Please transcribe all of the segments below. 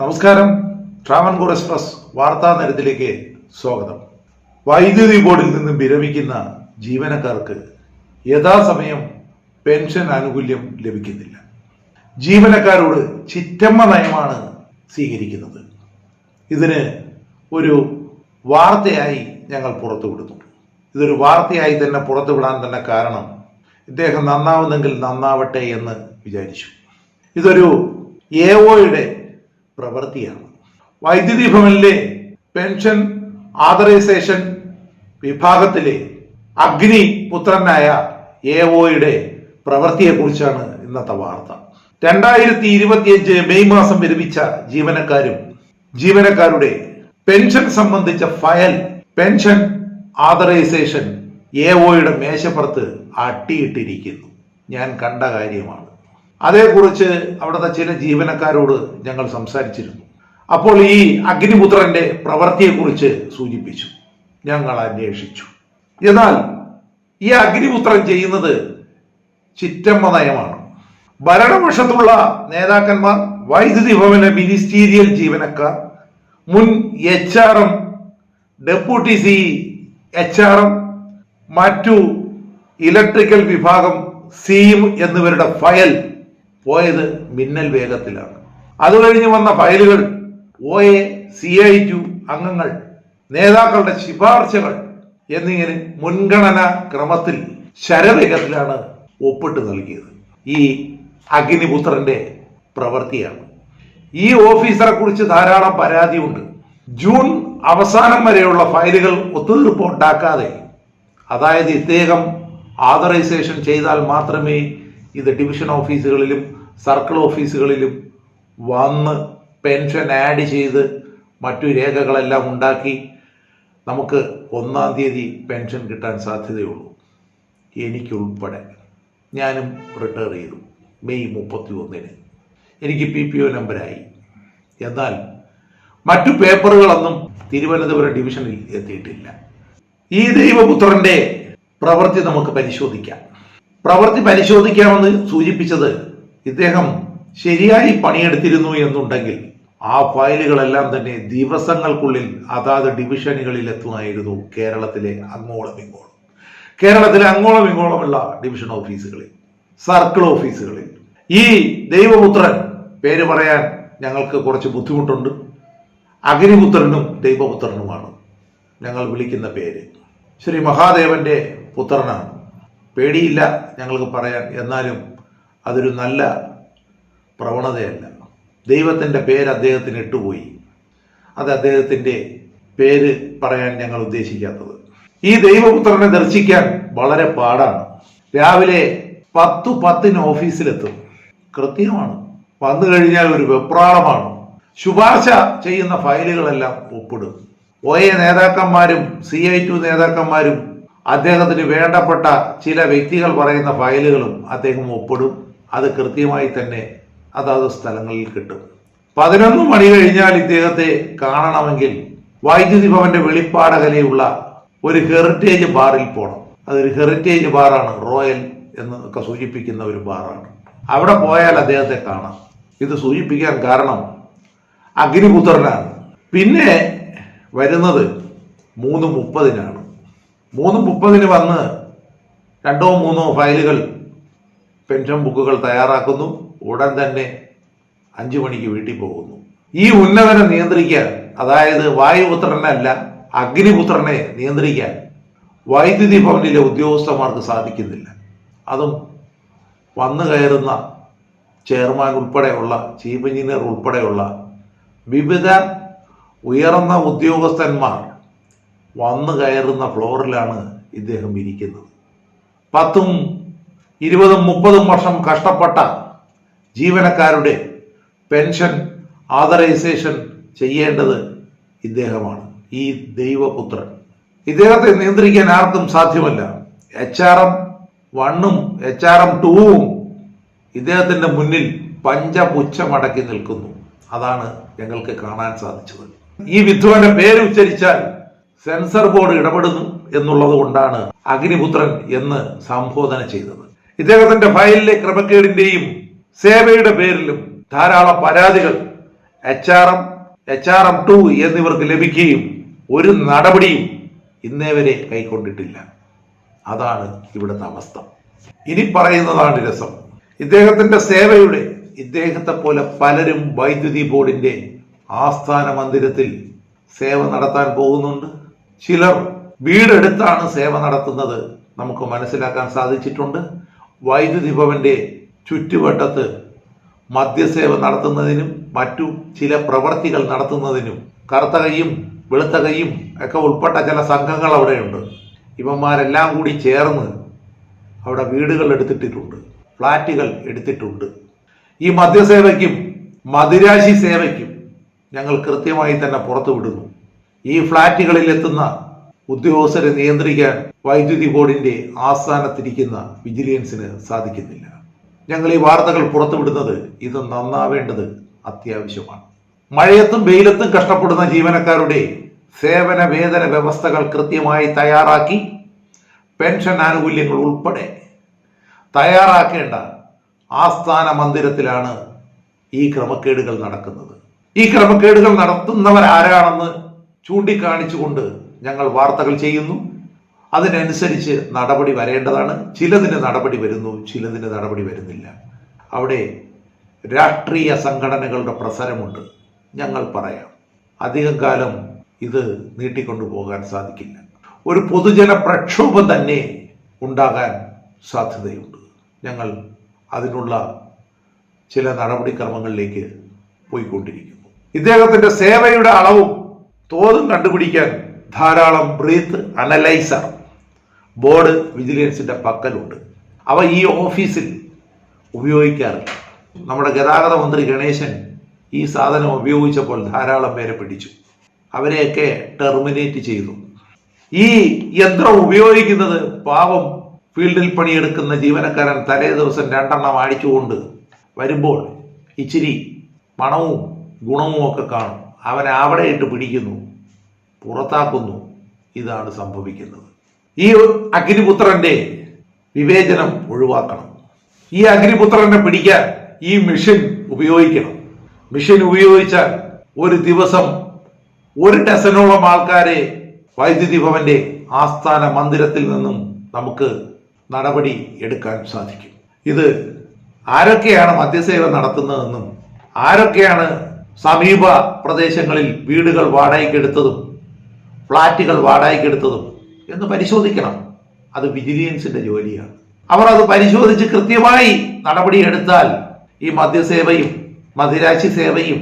നമസ്കാരം. ട്രാവൻകൂർ എക്സ്പ്രസ് വാർത്താ നിരത്തിലേക്ക് സ്വാഗതം. വൈദ്യുതി ബോർഡിൽ നിന്ന് വിരമിക്കുന്ന ജീവനക്കാർക്ക് യഥാസമയം പെൻഷൻ ആനുകൂല്യം ലഭിക്കുന്നില്ല. ജീവനക്കാരോട് ചിറ്റമ്മ നയമാണ് സ്വീകരിക്കുന്നത്. ഇതിന് ഒരു വാർത്തയായി ഞങ്ങൾ പുറത്തുവിടുന്നു ഇതൊരു വാർത്തയായി തന്നെ പുറത്തുവിടാൻ തന്നെ കാരണം ഇദ്ദേഹം നന്നാവുന്നെങ്കിൽ നന്നാവട്ടെ എന്ന് വിചാരിച്ചു. ഇതൊരു എ ഒയുടെ പ്രവൃത്തിയാണ്. വൈദ്യുതി ഭവനിലെ പെൻഷൻ ആദറൈസേഷൻ വിഭാഗത്തിലെ അഗ്നിപുത്രനായ എ ഒയുടെ പ്രവൃത്തിയെക്കുറിച്ചാണ് ഇന്നത്തെ വാർത്ത. രണ്ടായിരത്തി ഇരുപത്തിയഞ്ച് മെയ് മാസം വിരമിച്ച ജീവനക്കാരും ജീവനക്കാരുടെ പെൻഷൻ സംബന്ധിച്ച ഫയൽ പെൻഷൻ ആദറൈസേഷൻ എ ഒയുടെ മേശപ്പുറത്ത് അട്ടിയിട്ടിരിക്കുന്നു. ഞാൻ കണ്ട കാര്യമാണ്. അതേക്കുറിച്ച് അവിടുത്തെ ചില ജീവനക്കാരോട് ഞങ്ങൾ സംസാരിച്ചിരുന്നു. അപ്പോൾ ഈ അഗ്നിപുത്രന്റെ പ്രവൃത്തിയെക്കുറിച്ച് സൂചിപ്പിച്ചു. ഞങ്ങൾ അന്വേഷിച്ചു. എന്നാൽ ഈ അഗ്നിപുത്രൻ ചെയ്യുന്നത് ചിറ്റമ്മ നയമാണ്. ഭരണപക്ഷത്തുള്ള നേതാക്കന്മാർ വൈദ്യുതി ഭവന മിനിസ്റ്റീരിയൽ ജീവനക്കാർ മുൻ H R M deputy C H R M മറ്റു ഇലക്ട്രിക്കൽ വിഭാഗം സീം എന്നിവരുടെ ഫയൽ പോയത് മിന്നൽ വേഗത്തിലാണ്. അത് കഴിഞ്ഞ് വന്ന ഫയലുകൾ O A C I two അംഗങ്ങൾ നേതാക്കളുടെ ശിപാർശകൾ എന്നിങ്ങനെ മുൻഗണനാ ക്രമത്തിൽ ശരവേഗത്തിലാണ് ഒപ്പിട്ട് നൽകിയത്. ഈ അഗ്നിപുത്രന്റെ പ്രവൃത്തിയാണ്. ഈ ഓഫീസറെ കുറിച്ച് ധാരാളം പരാതിയുണ്ട്. ജൂൺ അവസാനം വരെയുള്ള ഫയലുകൾ ഒത്തുതീർപ്പ് ഉണ്ടാക്കാതെ അതായത് ഇദ്ദേഹം ആതറൈസേഷൻ ചെയ്താൽ മാത്രമേ ഇത് ഡിവിഷൻ ഓഫീസുകളിലും സർക്കിൾ ഓഫീസുകളിലും വന്ന് പെൻഷൻ ആഡ് ചെയ്ത് മറ്റു രേഖകളെല്ലാം ഉണ്ടാക്കി നമുക്ക് ഒന്നാം തീയതി പെൻഷൻ കിട്ടാൻ സാധ്യതയുള്ളൂ. എനിക്കുൾപ്പെടെ ഞാനും റിട്ടയർ ചെയ്തു മെയ് മുപ്പത്തി ഒന്നിന് എനിക്ക് പി പി ഒ നമ്പരായി. എന്നാൽ മറ്റു പേപ്പറുകളൊന്നും തിരുവനന്തപുരം ഡിവിഷനിൽ എത്തിയിട്ടില്ല. ഈ ദൈവപുത്രന്റെ പ്രവൃത്തി നമുക്ക് പരിശോധിക്കാം. പ്രവൃത്തി പരിശോധിക്കാമെന്ന് സൂചിപ്പിച്ചത് ഇദ്ദേഹം ശരിയായി പണിയെടുത്തിരുന്നു എന്നുണ്ടെങ്കിൽ ആ ഫയലുകളെല്ലാം തന്നെ ദിവസങ്ങൾക്കുള്ളിൽ അതാത് ഡിവിഷനുകളിൽ എത്തുമായിരുന്നു കേരളത്തിലെ അങ്ങോളം ഇങ്ങോളം കേരളത്തിലെ അങ്ങോളം ഇങ്ങോളമുള്ള ഡിവിഷൻ ഓഫീസുകളിൽ സർക്കിൾ ഓഫീസുകളിൽ. ഈ ദൈവപുത്രൻ പേര് പറയാൻ ഞങ്ങൾക്ക് കുറച്ച് ബുദ്ധിമുട്ടുണ്ട്. അഗ്നിപുത്രനും ദൈവപുത്രനുമാണ്. ഞങ്ങൾ വിളിക്കുന്ന പേര്. ശ്രീ മഹാദേവന്റെ പുത്രനാണ്. പേടിയില്ല ഞങ്ങൾക്ക് പറയാൻ. എന്നാലും അതൊരു നല്ല പ്രവണതയല്ല. ദൈവത്തിന്റെ പേര് അദ്ദേഹത്തിന് ഇട്ടുപോയി. അത് അദ്ദേഹത്തിന്റെ പേര് പറയാൻ ഞങ്ങൾ ഉദ്ദേശിക്കാത്തത്. ഈ ദൈവപുത്രനെ ദർശിക്കാൻ വളരെ പാടാണ്. രാവിലെ പത്തു പത്തിന് ഓഫീസിലെത്തും. കൃത്യമാണ്. വന്നു കഴിഞ്ഞാൽ ഒരു വെപ്രാളമാണ്. ശുപാർശ ചെയ്യുന്ന ഫയലുകളെല്ലാം ഒപ്പിടും. ഒ എ നേതാക്കന്മാരും സി ഐ ടു നേതാക്കന്മാരും അദ്ദേഹത്തിന് വേണ്ടപ്പെട്ട ചില വ്യക്തികൾ പറയുന്ന ഫയലുകളും അദ്ദേഹം ഒപ്പിടും. അത് കൃത്യമായി തന്നെ അതാത് സ്ഥലങ്ങളിൽ കിട്ടും. പതിനൊന്ന് മണി കഴിഞ്ഞാൽ ഇദ്ദേഹത്തെ കാണണമെങ്കിൽ വൈദ്യുതി ഭവന്റെ വെളിപ്പാടകലയുള്ള ഒരു ഹെറിറ്റേജ് ബാറിൽ പോകണം അതൊരു ഹെറിറ്റേജ് ബാറാണ് റോയൽ എന്നൊക്കെ സൂചിപ്പിക്കുന്ന ഒരു ബാറാണ്. അവിടെ പോയാൽ അദ്ദേഹത്തെ കാണാം. ഇത് സൂചിപ്പിക്കാൻ കാരണം അഗ്നിപുത്രനാണ്. പിന്നെ വരുന്നത് മൂന്ന് മുപ്പതിനാണ്. മൂന്ന് മുപ്പതിന് വന്ന് രണ്ടോ മൂന്നോ ഫയലുകൾ പെൻഷൻ ബുക്കുകൾ തയ്യാറാക്കുന്നു. ഉടൻ തന്നെ അഞ്ചു മണിക്ക് വീട്ടിൽ പോകുന്നു. ഈ ഉന്നതനെ നിയന്ത്രിക്കാൻ അതായത് വായുപുത്രനല്ല അഗ്നിപുത്രനെ നിയന്ത്രിക്കാൻ വൈദ്യുതി ഭവനിലെ ഉദ്യോഗസ്ഥന്മാർക്ക് സാധിക്കുന്നില്ല. അതും വന്നു കയറുന്ന ചെയർമാൻ ഉൾപ്പെടെയുള്ള ചീഫ് എഞ്ചിനീയർ ഉൾപ്പെടെയുള്ള വിവിധ ഉയർന്ന ഉദ്യോഗസ്ഥന്മാർ വന്നു കയറുന്ന ഫ്ലോറിലാണ് ഇദ്ദേഹം ഇരിക്കുന്നത്. പത്തും ഇരുപതും മുപ്പതും വർഷം കഷ്ടപ്പെട്ട ജീവനക്കാരുടെ പെൻഷൻ ആദറൈസേഷൻ ചെയ്യേണ്ടത് ഇദ്ദേഹമാണ്. ഈ ദൈവപുത്രൻ. ഇദ്ദേഹത്തെ നിയന്ത്രിക്കാൻ ആർക്കും സാധ്യമല്ല. എച്ച് ആർ എം വണ്ണും എച്ച് ആർ എം ടൂവും ഇദ്ദേഹത്തിന്റെ മുന്നിൽ പഞ്ചപുച്ഛമടക്കി നിൽക്കുന്നു. അതാണ് ഞങ്ങൾക്ക് കാണാൻ സാധിച്ചത്. ഈ വിധുവിന്റെ പേര് ഉച്ചരിച്ചാൽ സെൻസർ ബോർഡ് ഇടപെടുന്നു എന്നുള്ളത് കൊണ്ടാണ് അഗ്നിപുത്രൻ എന്ന് സംബോധന ചെയ്തത്. ഇദ്ദേഹത്തിന്റെ ഫയലിലെ ക്രമക്കേടിന്റെയും സേവയുടെ പേരിലും ധാരാളം പരാതികൾ H R M H R M two എന്നിവർക്ക് ലഭിക്കുകയും ഒരു നടപടിയും ഇന്നേ വരെ കൈക്കൊണ്ടിട്ടില്ല. അതാണ് ഇവിടുത്തെ അവസ്ഥ. ഇനി പറയുന്നതാണ് രസം. ഇദ്ദേഹത്തിന്റെ സേവയുടെ ഇദ്ദേഹത്തെ പോലെ പലരും വൈദ്യുതി ബോർഡിന്റെ ആസ്ഥാന മന്ദിരത്തിൽ സേവ നടത്താൻ പോകുന്നുണ്ട്. ചിലർ വീടെടുത്താണ് സേവ നടത്തുന്നത്. നമുക്ക് മനസ്സിലാക്കാൻ സാധിച്ചിട്ടുണ്ട്. വൈദ്യുതി ഭവന്റെ ചുറ്റുവട്ടത്ത് മദ്യസേവ നടത്തുന്നതിനും മറ്റു ചില പ്രവർത്തികൾ നടത്തുന്നതിനും കറുത്ത കൈയും വെളുത്ത കൈയും ഒക്കെ ഉൾപ്പെട്ട ചില സംഘങ്ങൾ അവിടെയുണ്ട്. ഇവന്മാരെല്ലാം കൂടി ചേർന്ന് അവിടെ വീടുകൾ എടുത്തിട്ടിട്ടുണ്ട് ഫ്ലാറ്റുകൾ എടുത്തിട്ടുണ്ട്. ഈ മദ്യസേവയ്ക്കും മദിരാശി സേവയ്ക്കും ഞങ്ങൾ കൃത്യമായി തന്നെ പുറത്തു വിടുന്നു ഈ ഫ്ളാറ്റുകളിൽ എത്തുന്ന ഉദ്യോഗസ്ഥരെ നിയന്ത്രിക്കാൻ വൈദ്യുതി ബോർഡിന്റെ ആസ്ഥാനത്തിരിക്കുന്ന വിജിലൻസിന് സാധിക്കുന്നില്ല. ഞങ്ങൾ ഈ വാർത്തകൾ പുറത്തുവിടുന്നത് ഇത് നന്നാവേണ്ടത് അത്യാവശ്യമാണ്. മഴയത്തും വെയിലത്തും കഷ്ടപ്പെടുന്ന ജീവനക്കാരുടെ സേവന വേതന വ്യവസ്ഥകൾ കൃത്യമായി തയ്യാറാക്കി പെൻഷൻ ആനുകൂല്യങ്ങൾ ഉൾപ്പെടെ തയ്യാറാക്കേണ്ട ആസ്ഥാന മന്ദിരത്തിലാണ് ഈ ക്രമക്കേടുകൾ നടക്കുന്നത്. ഈ ക്രമക്കേടുകൾ നടത്തുന്നവരാരാണെന്ന് ചൂണ്ടിക്കാണിച്ചുകൊണ്ട് ഞങ്ങൾ വാർത്തകൾ ചെയ്യുന്നു. അതിനനുസരിച്ച് നടപടി വരേണ്ടതാണ്. ചിലതിന് നടപടി വരുന്നു ചിലതിന് നടപടി വരുന്നില്ല. അവിടെ രാഷ്ട്രീയ സംഘടനകളുടെ പ്രസരമുണ്ട്. ഞങ്ങൾ പറയാം. അധികം കാലം ഇത് നീട്ടിക്കൊണ്ടു പോകാൻ സാധിക്കില്ല. ഒരു പൊതുജന പ്രക്ഷോഭം തന്നെ ഉണ്ടാകാൻ സാധ്യതയുണ്ട്. ഞങ്ങൾ അതിനുള്ള ചില നടപടിക്രമങ്ങളിലേക്ക് പോയിക്കൊണ്ടിരിക്കുന്നു. ഇദ്ദേഹത്തിന്റെ സേവയുടെ അളവും തോതും കണ്ടുപിടിക്കാൻ ധാരാളം ബ്രീത്ത് അനലൈസർ ബോർഡ് വിജിലൻസിന്റെ പക്കലുണ്ട്. അവ ഈ ഓഫീസിൽ ഉപയോഗിക്കാറില്ല. നമ്മുടെ ഗതാഗത മന്ത്രി ഗണേശൻ ഈ സാധനം ഉപയോഗിച്ചപ്പോൾ ധാരാളം പേരെ പിടിച്ചു. അവരെയൊക്കെ ടെർമിനേറ്റ് ചെയ്തു. ഈ യന്ത്രം ഉപയോഗിക്കുന്നത് പാവം ഫീൽഡിൽ പണിയെടുക്കുന്ന ജീവനക്കാരൻ തലേ ദിവസം രണ്ടെണ്ണം അടിച്ചുകൊണ്ട് വരുമ്പോൾ ഇച്ചിരി മണവും ഗുണവും ഒക്കെ കാണും. അവനെ അവിടെ ഇട്ട് പിടിക്കുന്നു. പുറത്താക്കുന്നു. ഇതാണ് സംഭവിക്കുന്നത്. ഈ അഗ്നിപുത്രന്റെ വിവേചനം ഒഴിവാക്കണം. ഈ അഗ്നിപുത്രനെ പിടിക്കാൻ ഈ മെഷീൻ ഉപയോഗിക്കണം. മെഷീൻ ഉപയോഗിച്ചാൽ ഒരു ദിവസം ഒരു ഡസനോളം ആൾക്കാരെ വൈദ്യുതി ഭവന്റെ ആസ്ഥാന മന്ദിരത്തിൽ നിന്നും നമുക്ക് നടപടി എടുക്കാൻ സാധിക്കും. ഇത് ആരൊക്കെയാണ് മദ്യസേവ നടത്തുന്നതെന്നും ആരൊക്കെയാണ് സമീപ പ്രദേശങ്ങളിൽ വീടുകൾ വാടകയ്ക്കെടുത്തതും ഫ്ളാറ്റുകൾ വാടകയ്ക്കെടുത്തതും എന്ന് പരിശോധിക്കണം. അത് വിജിലൻസിന്റെ ജോലിയാണ്. അവർ അത് പരിശോധിച്ച് കൃത്യമായി നടപടിയെടുത്താൽ ഈ മദ്യസേവയും മദിരാശി സേവയും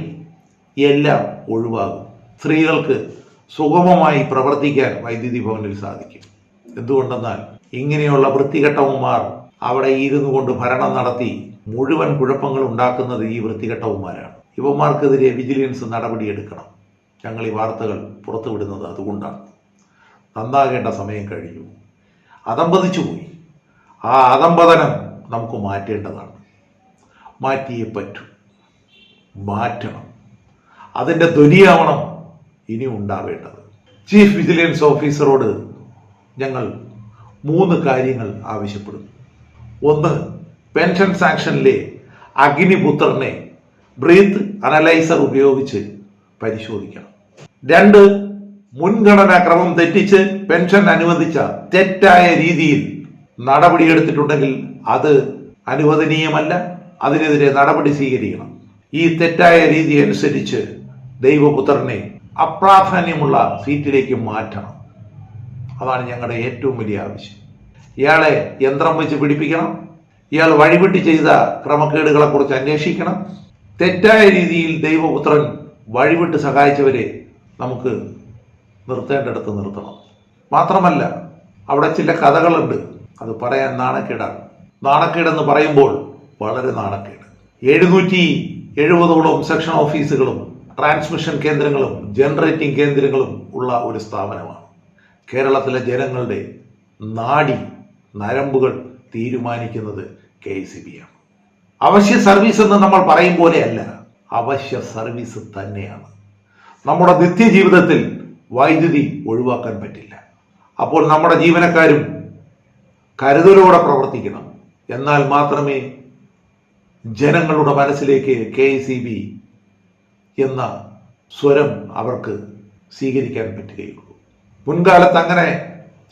എല്ലാം ഒഴിവാകും. സ്ത്രീകൾക്ക് സുഗമമായി പ്രവർത്തിക്കാൻ വൈദ്യുതി ഭവനിൽ സാധിക്കും. എന്തുകൊണ്ടെന്നാൽ ഇങ്ങനെയുള്ള വൃത്തികെട്ടവന്മാർ അവിടെ ഇരുന്നു കൊണ്ട് ഭരണം നടത്തി മുഴുവൻ കുഴപ്പങ്ങൾ ഉണ്ടാക്കുന്നത് ഈ വൃത്തികെട്ടവന്മാരാണ്. ഇവന്മാർക്കെതിരെ വിജിലൻസ് നടപടിയെടുക്കണം ഞങ്ങൾ ഈ വാർത്തകൾ പുറത്തുവിടുന്നത് അതുകൊണ്ടാണ്. നന്നാകേണ്ട സമയം കഴിഞ്ഞു. അതമ്പതിച്ചു പോയി. ആ അതമ്പതനം നമുക്ക് മാറ്റേണ്ടതാണ്. മാറ്റിയേ പറ്റൂ. മാറ്റണം. അതിന്റെ ധ്വനിയാവണം ഇനി ഉണ്ടാവേണ്ടത്. ചീഫ് വിജിലൻസ് ഓഫീസറോട് ഞങ്ങൾ മൂന്ന് കാര്യങ്ങൾ ആവശ്യപ്പെടുന്നു. ഒന്ന് പെൻഷൻ സാങ്ഷനിലെ അഗ്നിപുത്രനെ ബ്രീത്ത് അനലൈസർ ഉപയോഗിച്ച് പരിശോധിക്കണം. രണ്ട് മുൻഗണനാ ക്രമം തെറ്റിച്ച് പെൻഷൻ അനുവദിച്ച തെറ്റായ രീതിയിൽ നടപടിയെടുത്തിട്ടുണ്ടെങ്കിൽ അത് അനുവദനീയമല്ല. അതിനെതിരെ നടപടി സ്വീകരിക്കണം. ഈ തെറ്റായ രീതി അനുസരിച്ച് ദൈവപുത്രനെ അപ്രാധാന്യമുള്ള സീറ്റിലേക്ക് മാറ്റണം. അതാണ് ഞങ്ങളുടെ ഏറ്റവും വലിയ ആവശ്യം. ഇയാളെ യന്ത്രം വെച്ച് പിടിപ്പിക്കണം. ഇയാൾ വഴിവിട്ട് ചെയ്ത ക്രമക്കേടുകളെ കുറിച്ച് അന്വേഷിക്കണം. തെറ്റായ രീതിയിൽ ദൈവപുത്രൻ വഴിവിട്ട് സഹായിച്ചവരെ നമുക്ക് നിർത്തേണ്ടിടത്ത് നിർത്തണം. മാത്രമല്ല അവിടെ ചില കഥകളുണ്ട്. അത് പറയാൻ നാണക്കേടാണ്. നാണക്കേടെന്ന് പറയുമ്പോൾ വളരെ നാണക്കേട്. എഴുന്നൂറ്റി എഴുപതോളം സെക്ഷൻ ഓഫീസുകളും ട്രാൻസ്മിഷൻ കേന്ദ്രങ്ങളും ജനറേറ്റിംഗ് കേന്ദ്രങ്ങളും ഉള്ള ഒരു സ്ഥാപനമാണ്. കേരളത്തിലെ ജനങ്ങളുടെ നാടി നരമ്പുകൾ തീരുമാനിക്കുന്നത് കെ സി ബി ആണ്. അവശ്യ സർവീസ് എന്ന് നമ്മൾ പറയും പോലെയല്ല അവശ്യ സർവീസ് തന്നെയാണ്. നമ്മുടെ നിത്യജീവിതത്തിൽ വൈദ്യുതി ഒഴിവാക്കാൻ പറ്റില്ല. അപ്പോൾ നമ്മുടെ ജീവനക്കാരും കരുതലോടെ പ്രവർത്തിക്കണം. എന്നാൽ മാത്രമേ ജനങ്ങളുടെ മനസ്സിലേക്ക് കെ സി ബി എന്ന സ്വരം അവർക്ക് സ്വീകരിക്കാൻ പറ്റുകയുള്ളൂ. മുൻകാലത്ത് അങ്ങനെ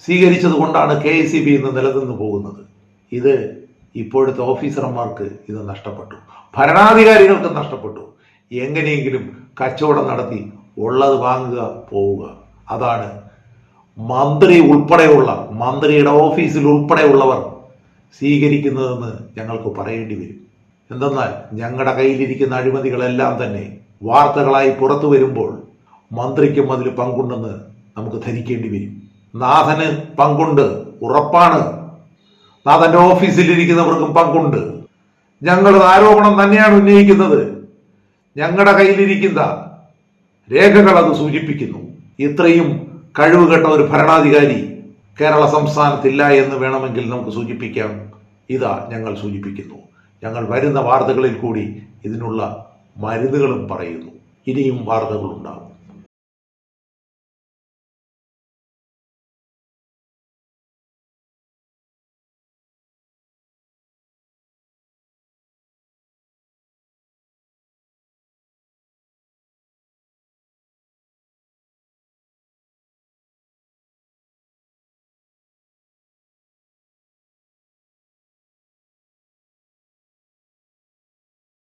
സ്വീകരിച്ചത് കൊണ്ടാണ് കെ സി ബി ഇന്ന് നിലനിന്ന് പോകുന്നത്. ഇത് ഇപ്പോഴത്തെ ഓഫീസർമാർക്ക് ഇത് നഷ്ടപ്പെട്ടു. ഭരണാധികാരികൾക്ക് നഷ്ടപ്പെട്ടു. എങ്ങനെയെങ്കിലും കച്ചവടം നടത്തി ഉള്ളത് വാങ്ങുക പോവുക. അതാണ് മന്ത്രി ഉൾപ്പെടെയുള്ള മന്ത്രിയുടെ ഓഫീസിൽ ഉൾപ്പെടെയുള്ളവർ സ്വീകരിക്കുന്നതെന്ന് ഞങ്ങൾക്ക് പറയേണ്ടി വരും. എന്തെന്നാൽ ഞങ്ങളുടെ കയ്യിലിരിക്കുന്ന അഴിമതികളെല്ലാം തന്നെ വാർത്തകളായി പുറത്തു വരുമ്പോൾ മന്ത്രിക്കും അതിൽ പങ്കുണ്ടെന്ന് നമുക്ക് ധരിക്കേണ്ടി വരും. നാഥന് പങ്കുണ്ട് ഉറപ്പാണ്. നാഥന്റെ ഓഫീസിലിരിക്കുന്നവർക്കും പങ്കുണ്ട്. ഞങ്ങളുടെ ആരോപണം തന്നെയാണ് ഉന്നയിക്കുന്നത്. ഞങ്ങളുടെ കയ്യിലിരിക്കുന്ന രേഖകൾ അത് സൂചിപ്പിക്കുന്നു. ഇത്രയും കഴിവുകെട്ട ഒരു ഭരണാധികാരി കേരള സംസ്ഥാനത്തില്ല എന്ന് വേണമെങ്കിൽ നമുക്ക് സൂചിപ്പിക്കാം. ഇതാ ഞങ്ങൾ സൂചിപ്പിക്കുന്നു. ഞങ്ങൾ വരുന്ന വാർത്തകളിൽ കൂടി ഇതിനുള്ള മരുന്നുകളും പറയുന്നു. ഇനിയും വാർത്തകളുണ്ടാകും.